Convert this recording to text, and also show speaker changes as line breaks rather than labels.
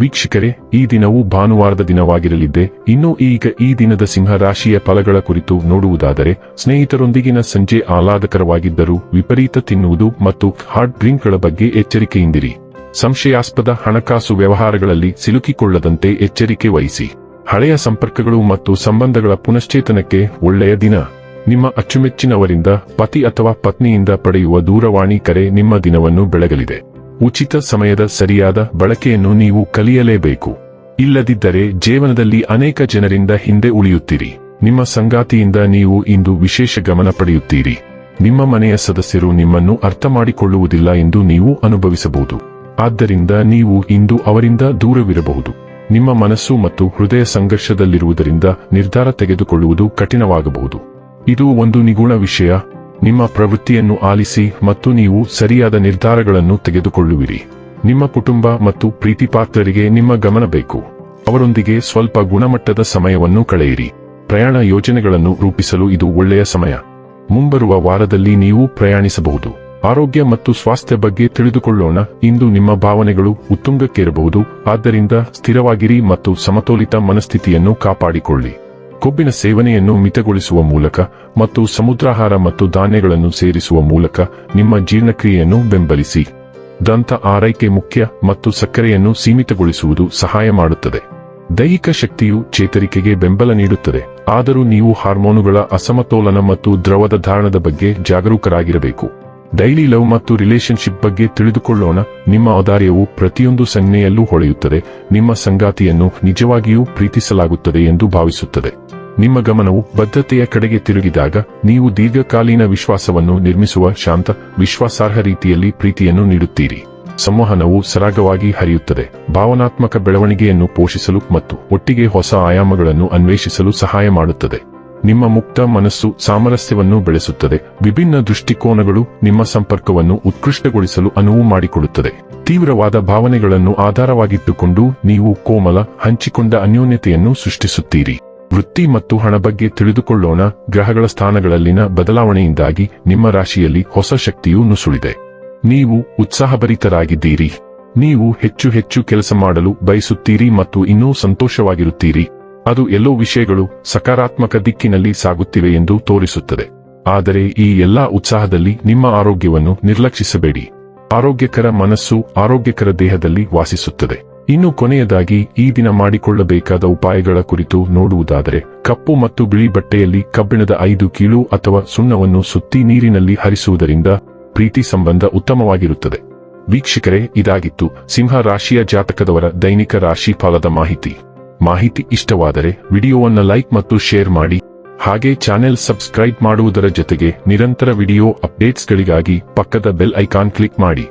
ವೀಕ್ಷಕರೇ, ಈ ದಿನವು ಭಾನುವಾರದ ದಿನವಾಗಿರಲಿದ್ದೆ, ಇನ್ನು ಈಗ ಈ ದಿನದ ಸಿಂಹ ರಾಶಿಯ ಫಲಗಳ ಕುರಿತು ನೋಡುವುದಾದರೆ, ಸ್ನೇಹಿತರೊಂದಿಗಿನ ಸಂಜೆ ಆಹ್ಲಾದಕರವಾಗಿದ್ದರೂ ವಿಪರೀತ ತಿನ್ನುವುದು ಮತ್ತು ಹಾರ್ಡ್ ಡ್ರಿಂಕ್ಗಳ ಬಗ್ಗೆ ಎಚ್ಚರಿಕೆಯಿಂದಿರಿ. ಸಂಶಯಾಸ್ಪದ ಹಣಕಾಸು ವ್ಯವಹಾರಗಳಲ್ಲಿ ಸಿಲುಕಿಕೊಳ್ಳದಂತೆ ಎಚ್ಚರಿಕೆ ವಹಿಸಿ. ಹಳೆಯ ಸಂಪರ್ಕಗಳು ಮತ್ತು ಸಂಬಂಧಗಳ ಪುನಶ್ಚೇತನಕ್ಕೆ ಒಳ್ಳೆಯ ದಿನ. ನಿಮ್ಮ ಅಚ್ಚುಮೆಚ್ಚಿನವರಿಂದ, ಪತಿ ಅಥವಾ ಪತ್ನಿಯಿಂದ ಪಡೆಯುವ ದೂರವಾಣಿ ಕರೆ ನಿಮ್ಮ ದಿನವನ್ನು ಬೆಳಗಲಿದೆ. ಉಚಿತ ಸಮಯದ ಸರಿಯಾದ ಬಳಕೆಯನ್ನು ನೀವು ಕಲಿಯಲೇಬೇಕು. ಇಲ್ಲದಿದ್ದರೆ ಜೀವನದಲ್ಲಿ ಅನೇಕ ಜನರಿಂದ ಹಿಂದೆ ಉಳಿಯುತ್ತೀರಿ. ನಿಮ್ಮ ಸಂಗಾತಿಯಿಂದ ನೀವು ಇಂದು ವಿಶೇಷ ಗಮನ ಪಡೆಯುತ್ತೀರಿ. ನಿಮ್ಮ ಮನೆಯ ಸದಸ್ಯರು ನಿಮ್ಮನ್ನು ಅರ್ಥ ಮಾಡಿಕೊಳ್ಳುವುದಿಲ್ಲ ಎಂದು ನೀವು ಅನುಭವಿಸಬಹುದು. ಆದ್ದರಿಂದ ನೀವು ಇಂದು ಅವರಿಂದ ದೂರವಿರಬಹುದು. ನಿಮ್ಮ ಮನಸ್ಸು ಮತ್ತು ಹೃದಯ ಸಂಘರ್ಷದಲ್ಲಿರುವುದರಿಂದ ನಿರ್ಧಾರ ತೆಗೆದುಕೊಳ್ಳುವುದು ಕಠಿಣವಾಗಬಹುದು. ಇದು ಒಂದು ನಿಗುಣ ವಿಷಯ. ನಿಮ್ಮ ಪ್ರವೃತ್ತಿಯನ್ನು ಆಲಿಸಿ ಮತ್ತು ನೀವು ಸರಿಯಾದ ನಿರ್ಧಾರಗಳನ್ನು ತೆಗೆದುಕೊಳ್ಳುವಿರಿ. ನಿಮ್ಮ ಕುಟುಂಬ ಮತ್ತು ಪ್ರೀತಿಪಾತ್ರರಿಗೆ ನಿಮ್ಮ ಗಮನ ಬೇಕು. ಅವರೊಂದಿಗೆ ಸ್ವಲ್ಪ ಗುಣಮಟ್ಟದ ಸಮಯವನ್ನು ಕಳೆಯಿರಿ. ಪ್ರಯಾಣ ಯೋಜನೆಗಳನ್ನು ರೂಪಿಸಲು ಇದು ಒಳ್ಳೆಯ ಸಮಯ. ಮುಂಬರುವ ವಾರದಲ್ಲಿ ನೀವು ಪ್ರಯಾಣಿಸಬಹುದು. ಆರೋಗ್ಯ ಮತ್ತು ಸ್ವಾಸ್ಥ್ಯ ಬಗ್ಗೆ ತಿಳಿದುಕೊಳ್ಳೋಣ. ಇಂದು ನಿಮ್ಮ ಭಾವನೆಗಳು ಉತ್ತುಂಗಕ್ಕೇರಬಹುದು. ಆದ್ದರಿಂದ ಸ್ಥಿರವಾಗಿರಿ ಮತ್ತು ಸಮತೋಲಿತ ಮನಸ್ಥಿತಿಯನ್ನು ಕಾಪಾಡಿಕೊಳ್ಳಿ. ಕೊಬ್ಬಿನ ಸೇವನೆಯನ್ನು ಮಿತಗೊಳಿಸುವ ಮೂಲಕ ಮತ್ತು ಸಮುದ್ರಾಹಾರ ಮತ್ತು ಧಾನ್ಯಗಳನ್ನು ಸೇರಿಸುವ ಮೂಲಕ ನಿಮ್ಮ ಜೀರ್ಣಕ್ರಿಯೆಯನ್ನು ಬೆಂಬಲಿಸಿ. ದಂತ ಆರೈಕೆ ಮುಖ್ಯ ಮತ್ತು ಸಕ್ಕರೆಯನ್ನು ಸೀಮಿತಗೊಳಿಸುವುದು ಸಹಾಯ ಮಾಡುತ್ತದೆ. ದೈಹಿಕ ಶಕ್ತಿಯು ಚೇತರಿಕೆಗೆ ಬೆಂಬಲ ನೀಡುತ್ತದೆ. ಆದರೂ ನೀವು ಹಾರ್ಮೋನುಗಳ ಅಸಮತೋಲನ ಮತ್ತು ದ್ರವದ ಧಾರಣದ ಬಗ್ಗೆ ಜಾಗರೂಕರಾಗಿರಬೇಕು. ಡೈಲಿ ಲವ್ ಮತ್ತು ರಿಲೇಶನ್ಶಿಪ್ ಬಗ್ಗೆ ತಿಳಿದುಕೊಳ್ಳೋಣ. ನಿಮ್ಮ ಔದಾರ್ಯವು ಪ್ರತಿಯೊಂದು ಸಂಜ್ಞೆಯಲ್ಲೂ ಹೊಳೆಯುತ್ತದೆ. ನಿಮ್ಮ ಸಂಗಾತಿಯನ್ನು ನಿಜವಾಗಿಯೂ ಪ್ರೀತಿಸಲಾಗುತ್ತದೆ ಎಂದು ಭಾವಿಸುತ್ತದೆ. ನಿಮ್ಮ ಗಮನವು ಬದ್ಧತೆಯ ಕಡೆಗೆ ತಿರುಗಿದಾಗ ನೀವು ದೀರ್ಘಕಾಲೀನ ವಿಶ್ವಾಸವನ್ನು ನಿರ್ಮಿಸುವ ಶಾಂತ, ವಿಶ್ವಾಸಾರ್ಹ ರೀತಿಯಲ್ಲಿ ಪ್ರೀತಿಯನ್ನು ನೀಡುತ್ತೀರಿ. ಸಂವಹನವು ಸರಾಗವಾಗಿ ಹರಿಯುತ್ತದೆ. ಭಾವನಾತ್ಮಕ ಬೆಳವಣಿಗೆಯನ್ನು ಪೋಷಿಸಲು ಮತ್ತು ಒಟ್ಟಿಗೆ ಹೊಸ ಆಯಾಮಗಳನ್ನು ಅನ್ವೇಷಿಸಲು ಸಹಾಯ ಮಾಡುತ್ತದೆ. ನಿಮ್ಮ ಮುಕ್ತ ಮನಸ್ಸು ಸಾಮರಸ್ಯವನ್ನು ಬೆಳೆಸುತ್ತದೆ. ವಿಭಿನ್ನ ದೃಷ್ಟಿಕೋನಗಳು ನಿಮ್ಮ ಸಂಪರ್ಕವನ್ನು ಉತ್ಕೃಷ್ಟಗೊಳಿಸಲು ಅನುವು ಮಾಡಿಕೊಡುತ್ತದೆ. ತೀವ್ರವಾದ ಭಾವನೆಗಳನ್ನು ಆಧಾರವಾಗಿಟ್ಟುಕೊಂಡು ನೀವು ಕೋಮಲ, ಹಂಚಿಕೊಂಡ ಅನ್ಯೋನ್ಯತೆಯನ್ನು ಸೃಷ್ಟಿಸುತ್ತೀರಿ. ವೃತ್ತಿ ಮತ್ತು ಹಣ ಬಗ್ಗೆ ತಿಳಿದುಕೊಳ್ಳೋಣ. ಗ್ರಹಗಳ ಸ್ಥಾನಗಳಲ್ಲಿನ ಬದಲಾವಣೆಯಿಂದಾಗಿ ನಿಮ್ಮ ರಾಶಿಯಲ್ಲಿ ಹೊಸ ಶಕ್ತಿಯು ನುಸುಳಿದೆ. ನೀವು ಉತ್ಸಾಹಭರಿತರಾಗಿದ್ದೀರಿ. ನೀವು ಹೆಚ್ಚು ಹೆಚ್ಚು ಕೆಲಸ ಮಾಡಲು ಬಯಸುತ್ತೀರಿ ಮತ್ತು ಇನ್ನೂ ಸಂತೋಷವಾಗಿರುತ್ತೀರಿ. ಅದು ಎಲ್ಲೋ ವಿಷಯಗಳು ಸಕಾರಾತ್ಮಕ ದಿಕ್ಕಿನಲ್ಲಿ ಸಾಗುತ್ತಿವೆ ಎಂದು ತೋರಿಸುತ್ತದೆ. ಆದರೆ ಈ ಎಲ್ಲಾ ಉತ್ಸಾಹದಲ್ಲಿ ನಿಮ್ಮ ಆರೋಗ್ಯವನ್ನು ನಿರ್ಲಕ್ಷಿಸಬೇಡಿ. ಆರೋಗ್ಯಕರ ಮನಸ್ಸು ಆರೋಗ್ಯಕರ ದೇಹದಲ್ಲಿ ವಾಸಿಸುತ್ತದೆ. ಇನ್ನು ಕೊನೆಯದಾಗಿ ಈ ದಿನ ಮಾಡಿಕೊಳ್ಳಬೇಕಾದ ಉಪಾಯಗಳ ಕುರಿತು ನೋಡುವುದಾದರೆ, ಕಪ್ಪು ಮತ್ತು ಬಿಳಿ ಬಟ್ಟೆಯಲ್ಲಿ ಕಬ್ಬಿಣದ ಐದು ಕೀಳು ಅಥವಾ ಸುಣ್ಣವನ್ನು ಸುತ್ತಿ ನೀರಿನಲ್ಲಿ ಹರಿಸುವುದರಿಂದ ಪ್ರೀತಿ ಸಂಬಂಧ ಉತ್ತಮವಾಗಿರುತ್ತದೆ. ವೀಕ್ಷಕರೇ, ಇದಾಗಿತ್ತು ಸಿಂಹ ರಾಶಿಯ ಜಾತಕದವರ ದೈನಿಕ ರಾಶಿ ಫಲದ ಮಾಹಿತಿ. ಮಾಹಿತಿ ಇಷ್ಟವಾದರೆ ವಿಡಿಯೋವನ್ನು ಲೈಕ್ ಮತ್ತು ಶೇರ್ ಮಾಡಿ, ಹಾಗೆ ಚಾನೆಲ್ ಸಬ್ಸ್ಕ್ರೈಬ್ ಮಾಡುವುದರ ಜೊತೆಗೆ ನಿರಂತರ ವಿಡಿಯೋ ಅಪ್ಡೇಟ್ಸ್ಗಳಿಗಾಗಿ ಪಕ್ಕದ ಬೆಲ್ ಐಕಾನ್ ಕ್ಲಿಕ್ ಮಾಡಿ.